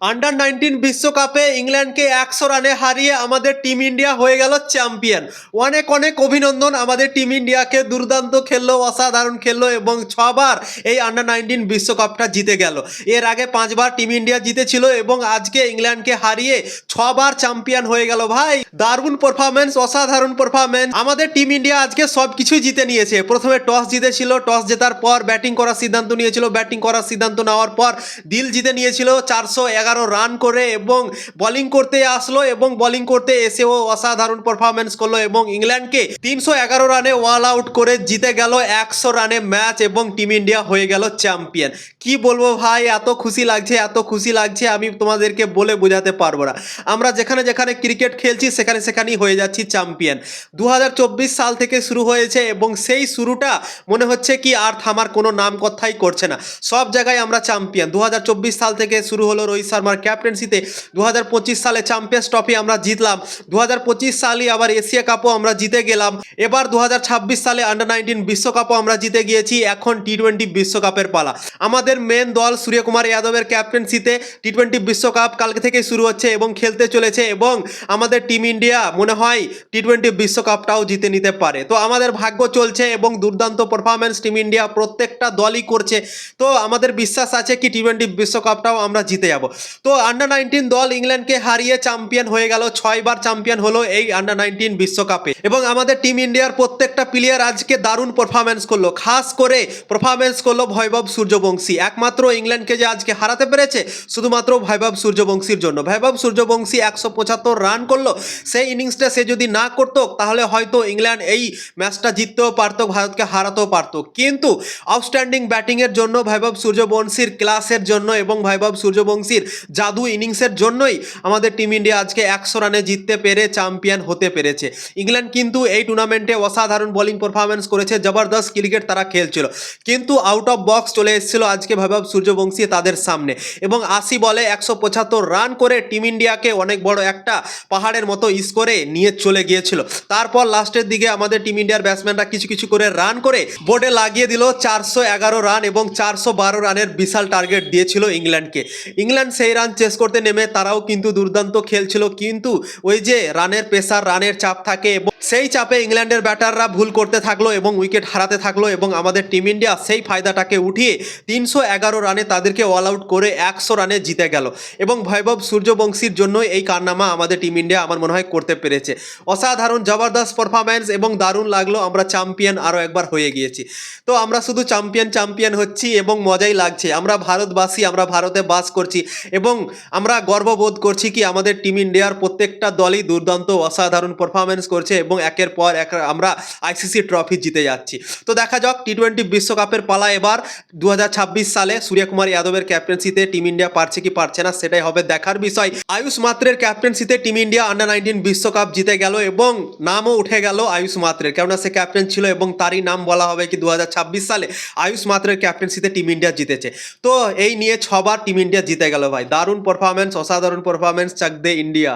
Under nineteen বিশ্বকাপে ইংল্যান্ডকে একশো রানে হারিয়ে আমাদের টিম ইন্ডিয়া হয়ে গেল চ্যাম্পিয়ন অনেক অনেক অভিনন্দন আমাদের টিম ইন্ডিয়াকে দুর্দান্ত খেললো, অসাধারণ খেললো এবং ছবার এই আন্ডার নাইনটিন বিশ্বকাপটা জিতে গেল। এর আগে পাঁচবার টিম ইন্ডিয়া জিতেছিল এবং আজকে ইংল্যান্ডকে হারিয়ে ছবার চ্যাম্পিয়ন হয়ে গেল ভাই। দারুণ পারফরমেন্স অসাধারণ পারফরমেন্স আমাদের টিম ইন্ডিয়া আজকে সব কিছুই জিতে নিয়েছে। প্রথমে টস জিতেছিল, টস জেতার পর ব্যাটিং করার সিদ্ধান্ত নিয়েছিল। ব্যাটিং করার সিদ্ধান্ত নেওয়ার পর দিল জিতে নিয়েছিল চারশো এগারো রান করে এবং বোলিং করতে আসলো এবং বোলিং করতে এসেও অসাধারণ পারফরমেন্স করল এবং ইংল্যান্ডকে তিনশো এগারো রানে ওয়াল আউট করে জিতে গেল একশো রানে ম্যাচ এবং টিম ইন্ডিয়া হয়ে গেল চ্যাম্পিয়ন কি বলব ভাই? এত খুশি লাগছে, এত খুশি লাগছে আমি তোমাদেরকে বলে বোঝাতে পারব না। আমরা যেখানে যেখানে ক্রিকেট খেলছি সেখানে সেখানেই হয়ে যাচ্ছি চ্যাম্পিয়ন দু হাজার চব্বিশ সাল থেকে শুরু হয়েছে এবং সেই শুরুটা মনে হচ্ছে কি আর থামার কোনো নাম কথাই করছে না। সব জায়গায় আমরা চ্যাম্পিয়ন দু হাজার চব্বিশ সাল থেকে শুরু হলো রোহিত শর্মার ক্যাপ্টেন্সিতে দু হাজার পঁচিশ সালে চ্যাম্পিয়ন্স ট্রফি আমরা জিতলাম। দু সালে আবার এশিয়া কাপও আমরা জিতে গেলাম। এবার দু হাজার ছাব্বিশ সালে আন্ডার নাইনটিন বিশ্বকাপও আমরা জিতে গিয়েছি। এখন টি টোয়েন্টি বিশ্বকাপের পালা। আমাদের মেন দল সূর্যকুমার যাদবের ক্যাপ্টেন্সিতে টি টোয়েন্টি বিশ্বকাপ কালকে থেকে শুরু হচ্ছে এবং খেলতে চলেছে এবং আমাদের টিম ইন্ডিয়া মনে হয় টি টোয়েন্টি বিশ্বকাপটাও জিতে নিতে পারে। তো আমাদের ভাগ্য চলছে এবং দুর্দান্ত পারফরমেন্স টিম ইন্ডিয়া প্রত্যেকটা দলই করছে। তো আমাদের বিশ্বাস আছে কি টি টোয়েন্টি বিশ্বকাপটাও আমরা জিতে যাব। তো আন্ডার নাইনটিন দল ইংল্যান্ডকে হারিয়ে চ্যাম্পিয়ন হয়ে গেল। ছয়বার চ্যাম্পিয়ন হলো এই আন্ডার নাইনটিন বিশ্বকাপে। এবং আমাদের টিম ইন্ডিয়ার প্রত্যেকটা প্লেয়ার আজকে দারুণ পারফরমেন্স করল। খাস করে পারফরমেন্স করল ভৈভব সূর্যবংশী। একমাত্র ইংল্যান্ডকে যে আজকে হারাতে পেরেছে, শুধুমাত্র ভৈভব সূর্যবংশীর জন্য। ভৈভব সূর্যবংশী একশো পঁচাত্তর রান করল। সেই ইনিংসটা সে যদি না করতো, তাহলে হয়তো ইংল্যান্ড এই ম্যাচটা জিততেও পারতো, ভারতকে হারাতেও পারতো। কিন্তু আউটস্ট্যান্ডিং ব্যাটিংয়ের জন্য ভৈভব সূর্যবংশীর ক্লাসের জন্য এবং ভৈভব সূর্যবংশীর জাদু ইনিংসের জন্যই আমাদের টিম ইন্ডিয়া আজকে একশো রানে জিততে পেরে চ্যাম্পিয়ন হতে পেরেছে। ইংল্যান্ড কিন্তু এই টুর্নামেন্টে অসাধারণ বোলিং পারফরমেন্স করেছে, জবরদস্ত ক্রিকেট তারা খেলছিল। কিন্তু আউট অফ বক্স চলে এসেছিল আজকে ভৈভব সূর্যবংশী তাদের সামনে। এবং আশি বলে একশো পঁচাত্তর রান করে টিম ইন্ডিয়াকে অনেক বড় একটা পাহাড়ের মতো স্কোরে নিয়ে চলে গিয়েছিল। তারপর লাস্টের দিকে আমাদের টিম ইন্ডিয়ার ব্যাটসম্যানরা কিছু কিছু করে রান করে বোর্ডে লাগিয়ে দিল চারশো এগারো রান এবং চারশো বারো রানের বিশাল টার্গেট দিয়েছিল ইংল্যান্ডকে। ইংল্যান্ড সেই রান চেস করতে নেমে তারাও কিন্তু দুর্দান্ত খেলছিল। কিন্তু ওই যে রানের প্রেসার রানের চাপ থাকে এবং সেই চাপে ইংল্যান্ডের ব্যাটাররা ভুল করতে থাকল এবং উইকেট হারাতে থাকল এবং আমাদের টিম ইন্ডিয়া সেই ফায়দাটাকে উঠিয়ে তিনশো এগারো রানে তাদেরকে অল আউট করে একশো রানে জিতে গেল। এবং ভৈভব সূর্যবংশীর জন্য এই কারনামা আমাদের টিম ইন্ডিয়া আমার মনে হয় করতে পেরেছে। অসাধারণ, জবরদস্ত পারফরম্যান্স এবং দারুণ লাগল আমরা চ্যাম্পিয়ন আরও একবার হয়ে গিয়েছি। তো আমরা শুধু চ্যাম্পিয়ন চ্যাম্পিয়ন হচ্ছি এবং মজাই লাগছে। আমরা ভারতবাসী, আমরা ভারতে বাস করছি। এবং আমরা গর্ববোধ করছি কি আমাদের টিম ইন্ডিয়ার প্রত্যেকটা দলই দুর্দান্ত অসাধারণ পারফরমেন্স করছে এবং একের পর এক আমরা আইসিসি ট্রফি জিতে যাচ্ছি। তো দেখা যাক টি টোয়েন্টি বিশ্বকাপের পালা এবার দু হাজার ছাব্বিশ সালে সূর্যকুমার যাদবের ক্যাপ্টেন্সিতে টিম ইন্ডিয়া পারছে কি পারছে না সেটাই হবে দেখার বিষয়। আয়ুষ মাত্রের ক্যাপ্টেন্সিতে টিম ইন্ডিয়া আন্ডার নাইনটিন বিশ্বকাপ জিতে গেল এবং নামও উঠে গেল আয়ুষ মাত্রের। কেননা সে ক্যাপ্টেন ছিল এবং তারই নাম বলা হবে কি দু হাজার ছাব্বিশ সালে আয়ুষ মাত্রের ক্যাপ্টেন্সিতে টিম ইন্ডিয়া জিতেছে। তো এই নিয়ে ছবার টিম ইন্ডিয়া জিতে গেল ভাই দারুণ পারফরমেন্স অসাধারণ পারফরমেন্স চাক দে ইন্ডিয়া